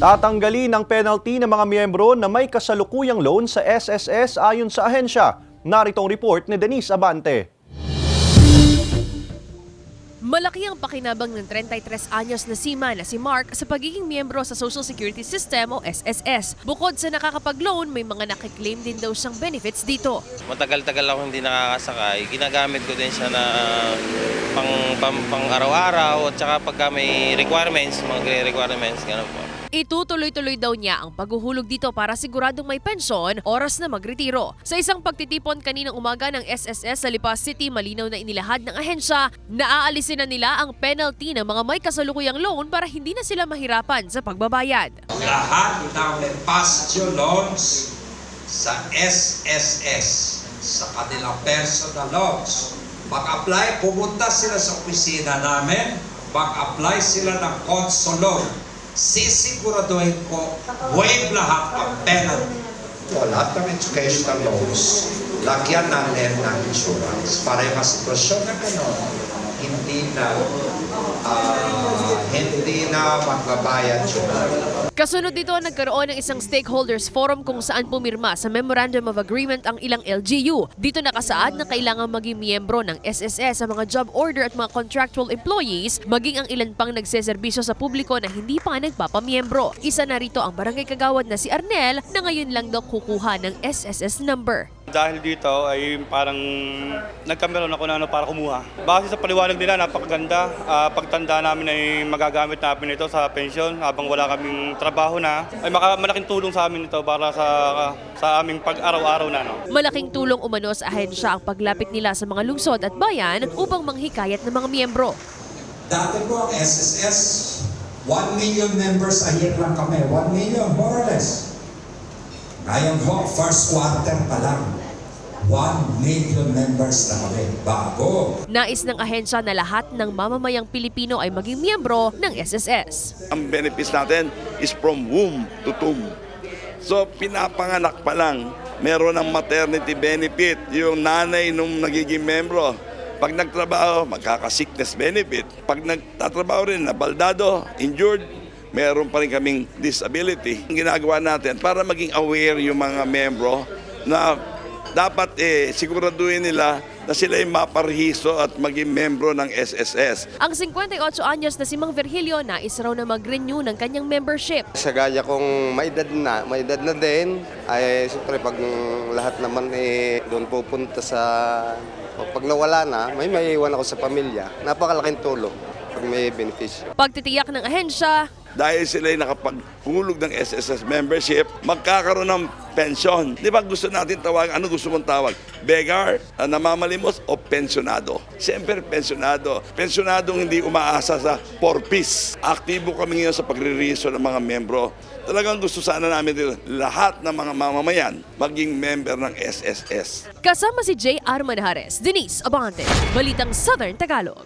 Tatanggalin ang penalty ng mga miyembro na may kasalukuyang loan sa SSS ayon sa ahensya. Narito ang report ni Denise Abante. Malaki ang pakinabang ng 33 anyos na sima na si Mark sa pagiging miyembro sa Social Security System o SSS. Bukod sa nakakapag-loan, may mga nakiklaim din daw siyang benefits dito. Matagal-tagal ako hindi nakakasakay. Ginagamit ko din siya na pang, pang, pang araw-araw at saka pagka may requirements, mga requirements, gano'n po. Itutuloy-tuloy daw niya ang paghuhulog dito para siguradong may pensyon oras na magretiro. Sa isang pagtitipon kaninang umaga ng SSS sa Lipa City, malinaw na inilahad ng ahensya na aalisin na nila ang penalty ng mga may kasalukuyang loan para hindi na sila mahirapan sa pagbabayad. lahat ng past due loans sa SSS, sa kanilang personal loans. Mag-apply, pumunta sila sa opisina namin, mag-apply sila ng consul loan. Sisiguraduhin ko, waive lahat ng penalty. O, lahat ng educational loans, lagyan natin ng insurance mga sitwasyon na gano'n, hindi na ah, hindi na magbabayad yung Kasunod dito, nagkaroon ng isang stakeholders forum kung saan pumirma sa Memorandum of Agreement ang ilang LGU. Dito nakasaad na kailangan maging miyembro ng SSS sa mga job order at mga contractual employees, maging ang ilan pang nagseserbisyo sa publiko na hindi pa nagpapamiyembro. Isa na rito ang barangay kagawad na si Arnel na ngayon lang daw kukuha ng SSS number. Dahil dito ay parang nagkameron ako na ano para kumuha. Base sa paliwanag nila, napakaganda. Ah, pagtanda namin ay magagamit namin ito sa pensyon habang wala kaming trabaho na. Ay maka, malaking tulong sa amin ito para sa sa aming pag-araw-araw na. No? Malaking tulong umano sa ahensya ang paglapit nila sa mga lungsod at bayan upang manghikayat ng mga miyembro. Dati po ang SSS, 1 million members a year lang kami. 1 million, more or less. Ngayon po, first quarter pa lang, 1 million members na kami. Bago. Nais ng ahensya na lahat ng mamamayang Pilipino ay maging miyembro ng SSS. Ang benefits natin is from womb to tomb. So pinapanganak pa lang, meron ng maternity benefit yung nanay nung nagiging membro. Pag nagtrabaho, magkaka-sickness benefit. Pag nagtatrabaho rin, nabaldado, injured, meron pa rin kaming disability. Ang ginagawa natin para maging aware yung mga membro na dapat eh, siguraduhin nila na sila ay maparhiso at maging membro ng SSS. Ang 58 anyos na si Mang Virgilio nais raw na mag-renew ng kanyang membership. Sa gaya kong may edad na, may edad na din, ay siyempre pag lahat naman eh doon pupunta sa, pag nawala na, may maiiwan ako sa pamilya, napakalaking tulong pag may benepisyo. Pagtitiyak ng ahensya, dahil sila ay nakapaghulog ng SSS membership, magkakaroon ng pensyon. Di ba gusto natin tawag, ano gusto mong tawag? Beggar, ah, namamalimos, o pensionado? Siyempre, pensionado. Pensionadong hindi umaasa sa porpis. Aktibo kami ngayon sa pagririso ng mga membro. Talagang gusto sana namin dito, lahat ng mga mamamayan maging member ng SSS. kasama si J.R. Manhares, Denise Abante, Balitang Southern Tagalog.